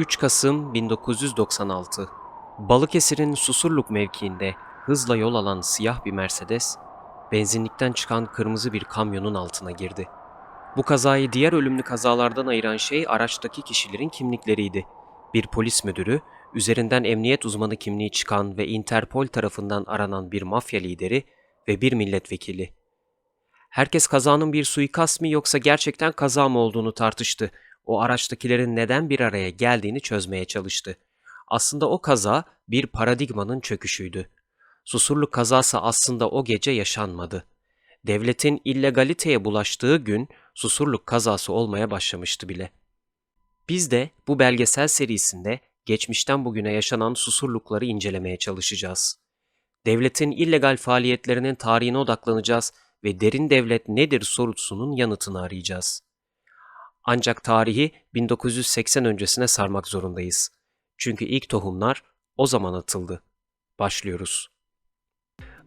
3 Kasım 1996 Balıkesir'in Susurluk mevkiinde hızla yol alan siyah bir Mercedes, benzinlikten çıkan kırmızı bir kamyonun altına girdi. Bu kazayı diğer ölümlü kazalardan ayıran şey araçtaki kişilerin kimlikleriydi. Bir polis müdürü, üzerinden emniyet uzmanı kimliği çıkan ve Interpol tarafından aranan bir mafya lideri ve bir milletvekili. Herkes kazanın bir suikast mı yoksa gerçekten kaza mı olduğunu tartıştı. O araçtakilerin neden bir araya geldiğini çözmeye çalıştı. Aslında o kaza bir paradigmanın çöküşüydü. Susurluk kazası aslında o gece yaşanmadı. Devletin illegaliteye bulaştığı gün Susurluk kazası olmaya başlamıştı bile. Biz de bu belgesel serisinde geçmişten bugüne yaşanan susurlukları incelemeye çalışacağız. Devletin illegal faaliyetlerinin tarihine odaklanacağız ve derin devlet nedir sorusunun yanıtını arayacağız. Ancak tarihi 1980 öncesine sarmak zorundayız. Çünkü ilk tohumlar o zaman atıldı. Başlıyoruz.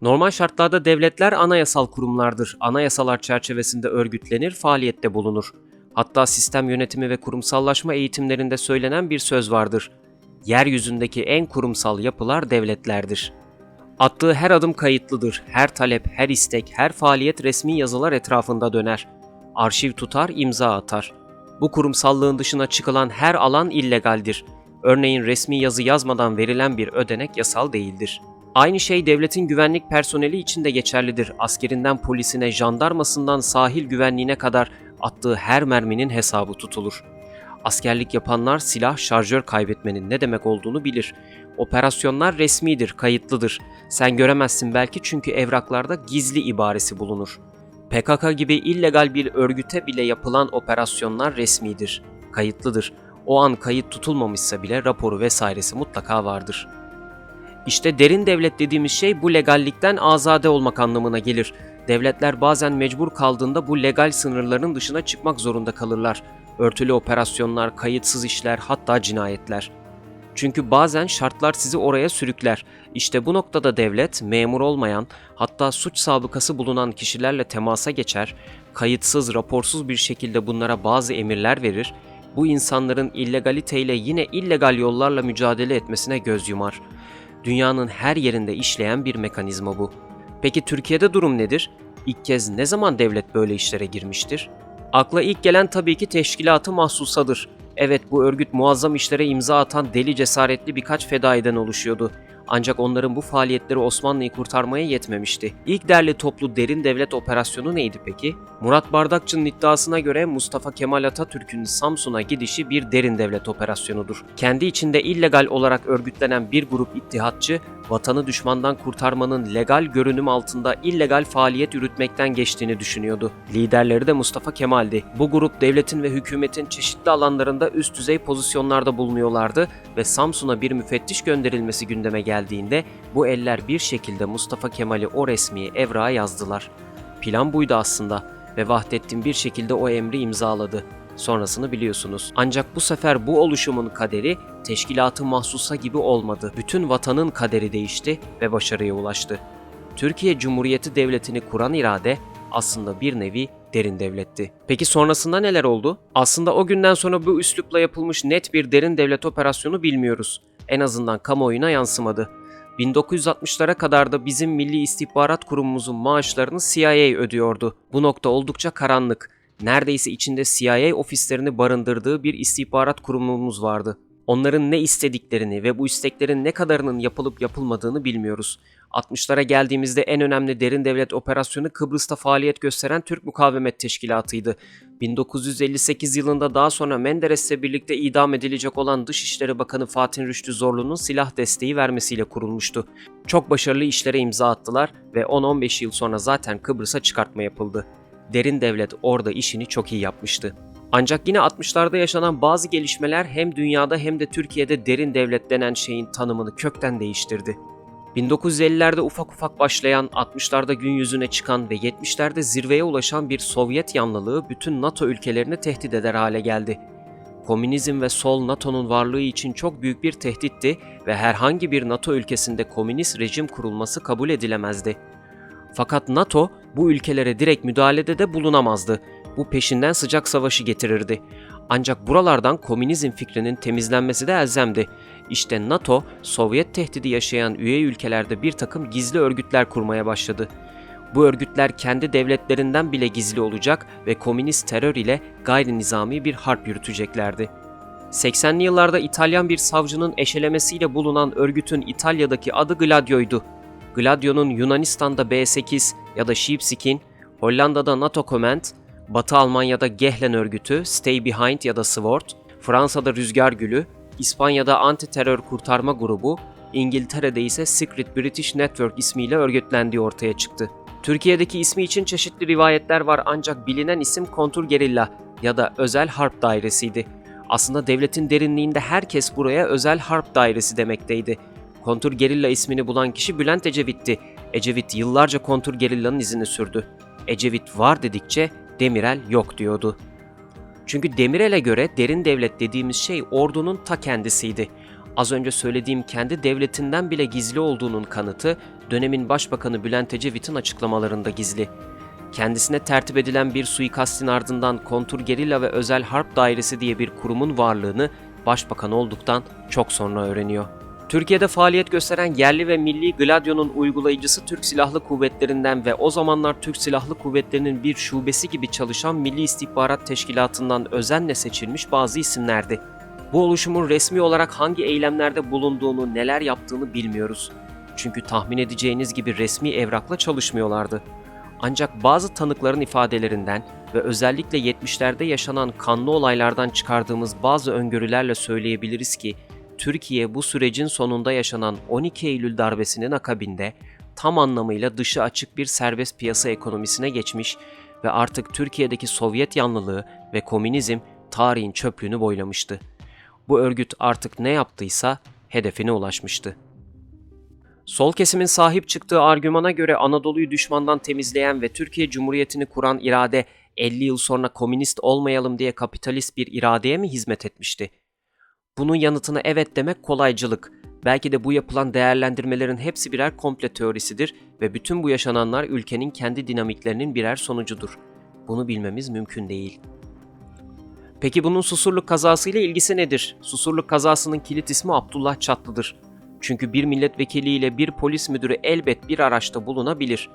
Normal şartlarda devletler anayasal kurumlardır. Anayasalar çerçevesinde örgütlenir, faaliyette bulunur. Hatta sistem yönetimi ve kurumsallaşma eğitimlerinde söylenen bir söz vardır. Yeryüzündeki en kurumsal yapılar devletlerdir. Attığı her adım kayıtlıdır. Her talep, her istek, her faaliyet resmi yazılar etrafında döner. Arşiv tutar, imza atar. Bu kurumsallığın dışına çıkılan her alan illegaldir. Örneğin resmi yazı yazmadan verilen bir ödenek yasal değildir. Aynı şey devletin güvenlik personeli için de geçerlidir. Askerinden polisine, jandarmasından sahil güvenliğine kadar attığı her merminin hesabı tutulur. Askerlik yapanlar silah şarjör kaybetmenin ne demek olduğunu bilir. Operasyonlar resmidir, kayıtlıdır. Sen göremezsin belki çünkü evraklarda gizli ibaresi bulunur. PKK gibi illegal bir örgüte bile yapılan operasyonlar resmidir, kayıtlıdır. O an kayıt tutulmamışsa bile raporu vesairesi mutlaka vardır. İşte derin devlet dediğimiz şey bu legallikten azade olmak anlamına gelir. Devletler bazen mecbur kaldığında bu legal sınırların dışına çıkmak zorunda kalırlar. Örtülü operasyonlar, kayıtsız işler, hatta cinayetler. Çünkü bazen şartlar sizi oraya sürükler. İşte bu noktada devlet memur olmayan, hatta suç sabıkası bulunan kişilerle temasa geçer, kayıtsız, raporsuz bir şekilde bunlara bazı emirler verir, bu insanların illegaliteyle yine illegal yollarla mücadele etmesine göz yumar. Dünyanın her yerinde işleyen bir mekanizma bu. Peki Türkiye'de durum nedir? İlk kez ne zaman devlet böyle işlere girmiştir? Akla ilk gelen tabii ki teşkilatı mahsusadır. Evet bu örgüt muazzam işlere imza atan deli cesaretli birkaç fedaiden oluşuyordu. Ancak onların bu faaliyetleri Osmanlı'yı kurtarmaya yetmemişti. İlk derli toplu derin devlet operasyonu neydi peki? Murat Bardakçı'nın iddiasına göre Mustafa Kemal Atatürk'ün Samsun'a gidişi bir derin devlet operasyonudur. Kendi içinde illegal olarak örgütlenen bir grup ittihatçı, vatanı düşmandan kurtarmanın legal görünüm altında illegal faaliyet yürütmekten geçtiğini düşünüyordu. Liderleri de Mustafa Kemal'di. Bu grup devletin ve hükümetin çeşitli alanlarında üst düzey pozisyonlarda bulunuyorlardı ve Samsun'a bir müfettiş gönderilmesi gündeme geldiğinde bu eller bir şekilde Mustafa Kemal'i o resmi evrağa yazdılar. Plan buydu aslında ve Vahdettin bir şekilde o emri imzaladı. Sonrasını biliyorsunuz. Ancak bu sefer bu oluşumun kaderi teşkilatı mahsusa gibi olmadı. Bütün vatanın kaderi değişti ve başarıya ulaştı. Türkiye Cumhuriyeti Devleti'ni kuran irade aslında bir nevi derin devletti. Peki sonrasında neler oldu? Aslında o günden sonra bu üslupla yapılmış net bir derin devlet operasyonu bilmiyoruz. En azından kamuoyuna yansımadı. 1960'lara kadar da bizim Milli İstihbarat Kurumumuzun maaşlarını CIA ödüyordu. Bu nokta oldukça karanlık. Neredeyse içinde CIA ofislerini barındırdığı bir istihbarat kurumumuz vardı. Onların ne istediklerini ve bu isteklerin ne kadarının yapılıp yapılmadığını bilmiyoruz. 60'lara geldiğimizde en önemli derin devlet operasyonu Kıbrıs'ta faaliyet gösteren Türk Mukavemet Teşkilatı'ydı. 1958 yılında daha sonra Menderes'le birlikte idam edilecek olan Dışişleri Bakanı Fatih Rüştü Zorlu'nun silah desteği vermesiyle kurulmuştu. Çok başarılı işlere imza attılar ve 10-15 yıl sonra zaten Kıbrıs'a çıkartma yapıldı. Derin devlet orada işini çok iyi yapmıştı. Ancak yine 60'larda yaşanan bazı gelişmeler hem dünyada hem de Türkiye'de derin devlet denen şeyin tanımını kökten değiştirdi. 1950'lerde ufak ufak başlayan, 60'larda gün yüzüne çıkan ve 70'lerde zirveye ulaşan bir Sovyet yanlılığı bütün NATO ülkelerini tehdit eder hale geldi. Komünizm ve sol NATO'nun varlığı için çok büyük bir tehditti ve herhangi bir NATO ülkesinde komünist rejim kurulması kabul edilemezdi. Fakat NATO bu ülkelere direkt müdahalede de bulunamazdı. Bu peşinden sıcak savaşı getirirdi. Ancak buralardan komünizm fikrinin temizlenmesi de elzemdi. İşte NATO, Sovyet tehdidi yaşayan üye ülkelerde bir takım gizli örgütler kurmaya başladı. Bu örgütler kendi devletlerinden bile gizli olacak ve komünist terör ile gayri nizami bir harp yürüteceklerdi. 80'li yıllarda İtalyan bir savcının eşelemesiyle bulunan örgütün İtalya'daki adı Gladio'ydu. Gladio'nun Yunanistan'da B8 ya da Sheepskin, Hollanda'da NATO Command, Batı Almanya'da Gehlen örgütü, Stay Behind ya da SWORD, Fransa'da Rüzgar Gülü, İspanya'da Anti Terör Kurtarma Grubu, İngiltere'de ise Secret British Network ismiyle örgütlendiği ortaya çıktı. Türkiye'deki ismi için çeşitli rivayetler var ancak bilinen isim Kontur Gerilla ya da Özel Harp Dairesi'ydi. Aslında devletin derinliğinde herkes buraya Özel Harp Dairesi demekteydi. Kontur Gerilla ismini bulan kişi Bülent Ecevit'ti. Ecevit yıllarca Kontur Gerilla'nın izini sürdü. Ecevit var dedikçe Demirel yok diyordu. Çünkü Demirel'e göre derin devlet dediğimiz şey ordunun ta kendisiydi. Az önce söylediğim kendi devletinden bile gizli olduğunun kanıtı dönemin başbakanı Bülent Ecevit'in açıklamalarında gizli. Kendisine tertip edilen bir suikastin ardından Kontur Gerilla ve Özel Harp Dairesi diye bir kurumun varlığını başbakan olduktan çok sonra öğreniyor. Türkiye'de faaliyet gösteren yerli ve milli Gladio'nun uygulayıcısı Türk Silahlı Kuvvetleri'nden ve o zamanlar Türk Silahlı Kuvvetleri'nin bir şubesi gibi çalışan Milli İstihbarat Teşkilatı'ndan özenle seçilmiş bazı isimlerdi. Bu oluşumun resmi olarak hangi eylemlerde bulunduğunu, neler yaptığını bilmiyoruz. Çünkü tahmin edeceğiniz gibi resmi evrakla çalışmıyorlardı. Ancak bazı tanıkların ifadelerinden ve özellikle 70'lerde yaşanan kanlı olaylardan çıkardığımız bazı öngörülerle söyleyebiliriz ki Türkiye bu sürecin sonunda yaşanan 12 Eylül darbesinin akabinde tam anlamıyla dışı açık bir serbest piyasa ekonomisine geçmiş ve artık Türkiye'deki Sovyet yanlılığı ve komünizm tarihin çöplüğünü boylamıştı. Bu örgüt artık ne yaptıysa hedefine ulaşmıştı. Sol kesimin sahip çıktığı argümana göre Anadolu'yu düşmandan temizleyen ve Türkiye Cumhuriyeti'ni kuran irade 50 yıl sonra komünist olmayalım diye kapitalist bir iradeye mi hizmet etmişti? Bunun yanıtına evet demek kolaycılık. Belki de bu yapılan değerlendirmelerin hepsi birer komple teorisidir ve bütün bu yaşananlar ülkenin kendi dinamiklerinin birer sonucudur. Bunu bilmemiz mümkün değil. Peki bunun Susurluk kazasıyla ilgisi nedir? Susurluk kazasının kilit ismi Abdullah Çatlı'dır. Çünkü bir milletvekili ile bir polis müdürü elbet bir araçta bulunabilir.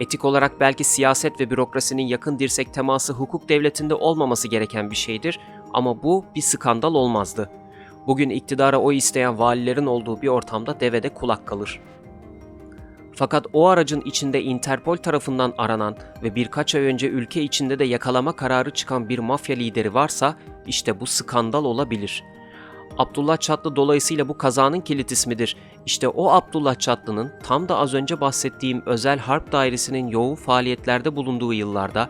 Etik olarak belki siyaset ve bürokrasinin yakın dirsek teması hukuk devletinde olmaması gereken bir şeydir ama bu bir skandal olmazdı. Bugün iktidara o isteyen valilerin olduğu bir ortamda devede kulak kalır. Fakat o aracın içinde Interpol tarafından aranan ve birkaç ay önce ülke içinde de yakalama kararı çıkan bir mafya lideri varsa işte bu skandal olabilir. Abdullah Çatlı dolayısıyla bu kazanın kilit ismidir. İşte o Abdullah Çatlı'nın tam da az önce bahsettiğim özel harp dairesinin yoğun faaliyetlerde bulunduğu yıllarda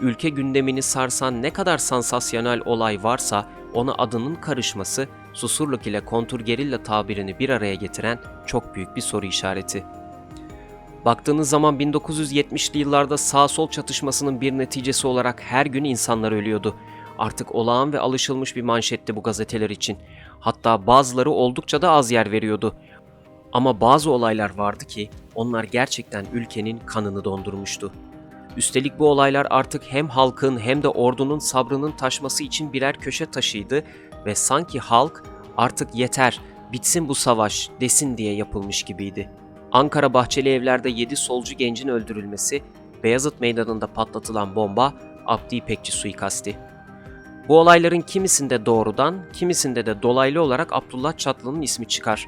ülke gündemini sarsan ne kadar sansasyonel olay varsa ona adının karışması Susurluk ile kontur gerilla tabirini bir araya getiren çok büyük bir soru işareti. Baktığınız zaman 1970'li yıllarda sağ-sol çatışmasının bir neticesi olarak her gün insanlar ölüyordu. Artık olağan ve alışılmış bir manşetti bu gazeteler için. Hatta bazıları oldukça da az yer veriyordu. Ama bazı olaylar vardı ki onlar gerçekten ülkenin kanını dondurmuştu. Üstelik bu olaylar artık hem halkın hem de ordunun sabrının taşması için birer köşe taşıydı ve sanki halk artık yeter, bitsin bu savaş desin diye yapılmış gibiydi. Ankara Bahçeli Evler'de 7 solcu gencin öldürülmesi, Beyazıt Meydanı'nda patlatılan bomba Abdi İpekçi suikasti. Bu olayların kimisinde doğrudan, kimisinde de dolaylı olarak Abdullah Çatlı'nın ismi çıkar.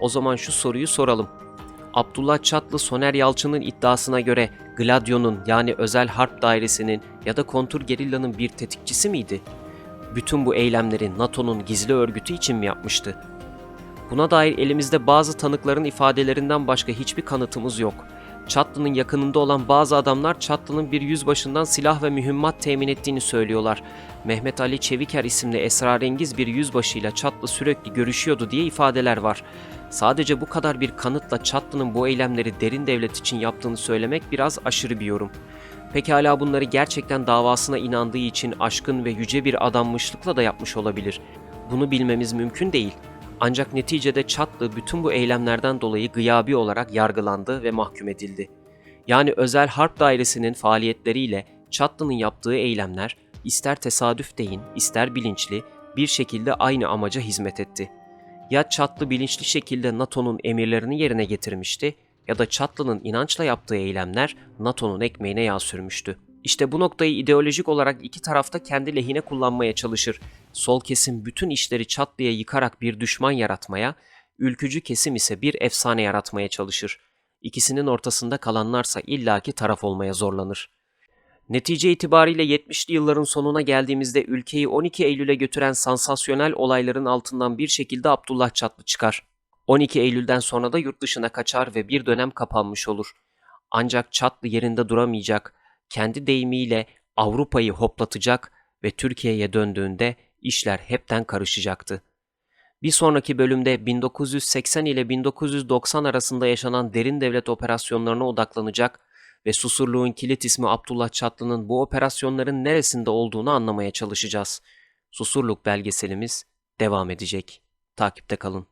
O zaman şu soruyu soralım. Abdullah Çatlı Soner Yalçın'ın iddiasına göre Gladio'nun yani özel harp dairesinin ya da kontur gerilla'nın bir tetikçisi miydi? Bütün bu eylemleri NATO'nun gizli örgütü için mi yapmıştı? Buna dair elimizde bazı tanıkların ifadelerinden başka hiçbir kanıtımız yok. Çatlı'nın yakınında olan bazı adamlar Çatlı'nın bir yüzbaşından silah ve mühimmat temin ettiğini söylüyorlar. Mehmet Ali Çeviker isimli esrarengiz bir yüzbaşıyla Çatlı sürekli görüşüyordu diye ifadeler var. Sadece bu kadar bir kanıtla Çatlı'nın bu eylemleri derin devlet için yaptığını söylemek biraz aşırı bir yorum. Pekala bunları gerçekten davasına inandığı için aşkın ve yüce bir adanmışlıkla da yapmış olabilir. Bunu bilmemiz mümkün değil. Ancak neticede Çatlı bütün bu eylemlerden dolayı gıyabi olarak yargılandı ve mahkum edildi. Yani özel harp dairesinin faaliyetleriyle Çatlı'nın yaptığı eylemler ister tesadüf deyin, ister bilinçli bir şekilde aynı amaca hizmet etti. Ya Çatlı bilinçli şekilde NATO'nun emirlerini yerine getirmişti ya da Çatlı'nın inançla yaptığı eylemler NATO'nun ekmeğine yağ sürmüştü. İşte bu noktayı ideolojik olarak iki tarafta kendi lehine kullanmaya çalışır. Sol kesim bütün işleri Çatlı'ya yıkarak bir düşman yaratmaya, ülkücü kesim ise bir efsane yaratmaya çalışır. İkisinin ortasında kalanlarsa illaki taraf olmaya zorlanır. Netice itibariyle 70'li yılların sonuna geldiğimizde ülkeyi 12 Eylül'e götüren sansasyonel olayların altından bir şekilde Abdullah Çatlı çıkar. 12 Eylül'den sonra da yurt dışına kaçar ve bir dönem kapanmış olur. Ancak Çatlı yerinde duramayacak, kendi deyimiyle Avrupa'yı hoplatacak ve Türkiye'ye döndüğünde işler hepten karışacaktı. Bir sonraki bölümde 1980 ile 1990 arasında yaşanan derin devlet operasyonlarına odaklanacak ve Susurluğun kilit ismi Abdullah Çatlı'nın bu operasyonların neresinde olduğunu anlamaya çalışacağız. Susurluk belgeselimiz devam edecek. Takipte kalın.